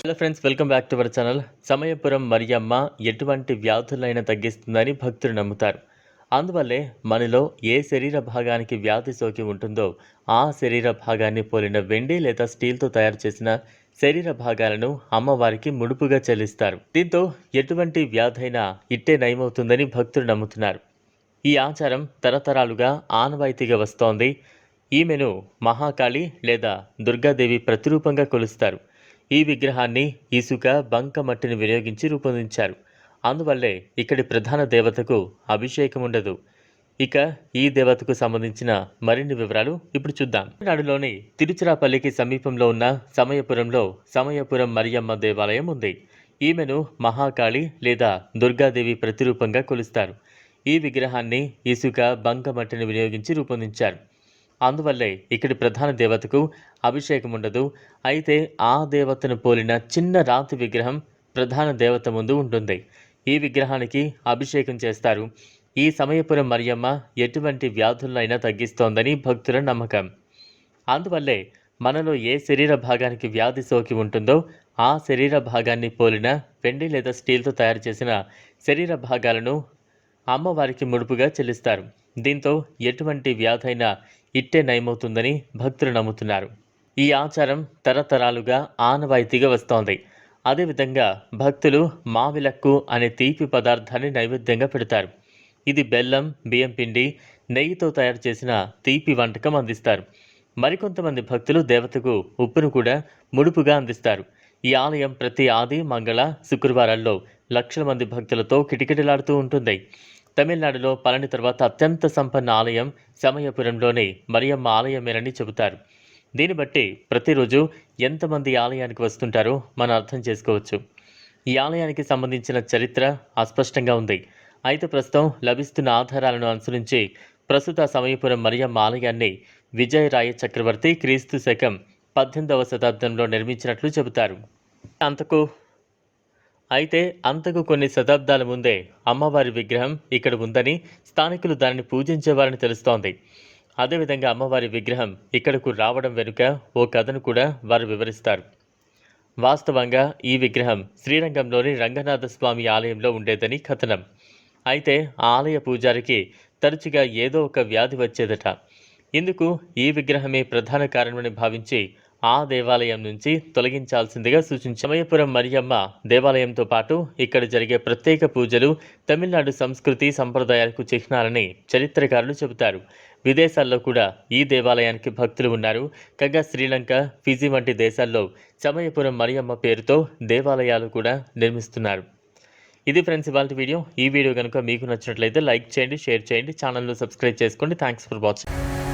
Hello friends welcome back to our channel Samayapuram Mariamma ఎటువంటి వ్యాధులైనా తగ్గిస్తుందని భక్తులు నమ్ముతారు. అందువల్లే మనలో ఏ శరీర భాగానికి వ్యాధి సోకి ఉంటుందో ఆ శరీర భాగాన్ని పోలిన వెండి లేదా స్టీల్తో తయారు చేసిన శరీర భాగాలను అమ్మవారికి ముడుపుగా చెల్లిస్తారు. దీంతో ఎటువంటి వ్యాధైనా ఇట్టే నయమవుతుందని భక్తులు నమ్ముతున్నారు. ఈ ఆచారం తరతరాలుగా ఆనవాయితీగా వస్తోంది. ఈమెను మహాకాళి లేదా దుర్గాదేవి ప్రతిరూపంగా కొలుస్తారు. ఈ విగ్రహాన్ని ఇసుక బంక మట్టిని వినియోగించి రూపొందించారు. అందువల్లే ఇక్కడి ప్రధాన దేవతకు అభిషేకం ఉండదు. ఇక ఈ దేవతకు సంబంధించిన మరిన్ని వివరాలు ఇప్పుడు చూద్దాం. తమిళనాడులోని తిరుచిరాపల్లికి సమీపంలో ఉన్న సమయపురంలో సమయపురం మరియమ్మ దేవాలయం ఉంది. ఈమెను మహాకాళి లేదా దుర్గాదేవి ప్రతిరూపంగా కొలుస్తారు. ఈ విగ్రహాన్ని ఇసుక బంక మట్టిని వినియోగించి రూపొందించారు. అందువల్లే ఇక్కడి ప్రధాన దేవతకు అభిషేకం ఉండదు అయితే ఆ దేవతను పోలిన చిన్న రాతి విగ్రహం ప్రధాన దేవత ముందు ఉంటుంది. ఈ విగ్రహానికి అభిషేకం చేస్తారు. ఈ సమయపురం మరియమ్మ ఎటువంటి వ్యాధులైనా తగ్గిస్తోందని భక్తుల నమ్మకం. అందువల్లే మనలో ఏ శరీర భాగానికి వ్యాధి సోకి ఉంటుందో ఆ శరీర భాగాన్ని పోలిన వెండి లేదా స్టీల్తో తయారు చేసిన శరీర భాగాలను అమ్మవారికి ముడుపుగా చెల్లిస్తారు. దీంతో ఎటువంటి వ్యాధైనా ఇట్టే నయమవుతుందని భక్తులు నమ్ముతున్నారు. ఈ ఆచారం తరతరాలుగా ఆనవాయితీగా వస్తోంది. అదేవిధంగా భక్తులు మావిలక్కు అనే తీపి పదార్థాన్ని నైవేద్యంగా పెడతారు. ఇది బెల్లం బియ్యం పిండి నెయ్యితో తయారు చేసిన తీపి వంటకం అందిస్తారు. మరికొంతమంది భక్తులు దేవతకు ఉప్పును కూడా ముడుపుగా అందిస్తారు. ఈ ఆలయం ప్రతి ఆది మంగళ శుక్రవారాల్లో లక్షల మంది భక్తులతో కిటకిటలాడుతూ ఉంటుంది. తమిళనాడులో పళని తర్వాత అత్యంత సంపన్న ఆలయం సమయపురంలోని మరియమ్మ ఆలయమేనని చెబుతారు. దీన్ని బట్టి ప్రతిరోజు ఎంతమంది ఆలయానికి వస్తుంటారో మనం అర్థం చేసుకోవచ్చు. ఈ ఆలయానికి సంబంధించిన చరిత్ర అస్పష్టంగా ఉంది. అయితే ప్రస్తుతం లభిస్తున్న ఆధారాలను అనుసరించి ప్రస్తుత సమయపురం మరియమ్మ ఆలయాన్ని విజయరాయ చక్రవర్తి క్రీస్తు శకం పద్దెనిమిదవ శతాబ్దంలో నిర్మించినట్లు చెబుతారు. అంతకు అయితే అంతకు కొన్ని శతాబ్దాల ముందే అమ్మవారి విగ్రహం ఇక్కడ ఉందని స్థానికులు దానిని పూజించేవారని తెలుస్తోంది. అదేవిధంగా అమ్మవారి విగ్రహం ఇక్కడకు రావడం వెనుక ఓ కథను కూడా వారు వివరిస్తారు. వాస్తవంగా ఈ విగ్రహం శ్రీరంగంలోని రంగనాథ స్వామి ఆలయంలో ఉండేదని కథనం. అయితే ఆ ఆలయ పూజారికి తరచుగా ఏదో ఒక వ్యాధి వచ్చేదట. ఇందుకు ఈ విగ్రహమే ప్రధాన కారణమని భావించి ఆ దేవాలయం నుంచి తొలగించాల్సిందిగా సూచించారు. సమయపురం మరియమ్మ దేవాలయంతో పాటు ఇక్కడ జరిగే ప్రత్యేక పూజలు తమిళనాడు సంస్కృతి సంప్రదాయాలకు చిహ్నాలని చరిత్రకారులు చెబుతారు. విదేశాల్లో కూడా ఈ దేవాలయానికి భక్తులు ఉన్నారు. కాగా శ్రీలంక ఫిజీ వంటి దేశాల్లో సమయపురం మరియమ్మ పేరుతో దేవాలయాలు కూడా నిర్మిస్తున్నారు. ఇది ఫ్రెండ్స్ ఇవాళ వీడియో. ఈ వీడియో కనుక మీకు నచ్చినట్లయితే లైక్ చేయండి షేర్ చేయండి ఛానల్ను సబ్స్క్రైబ్ చేసుకోండి. Thanks for watching.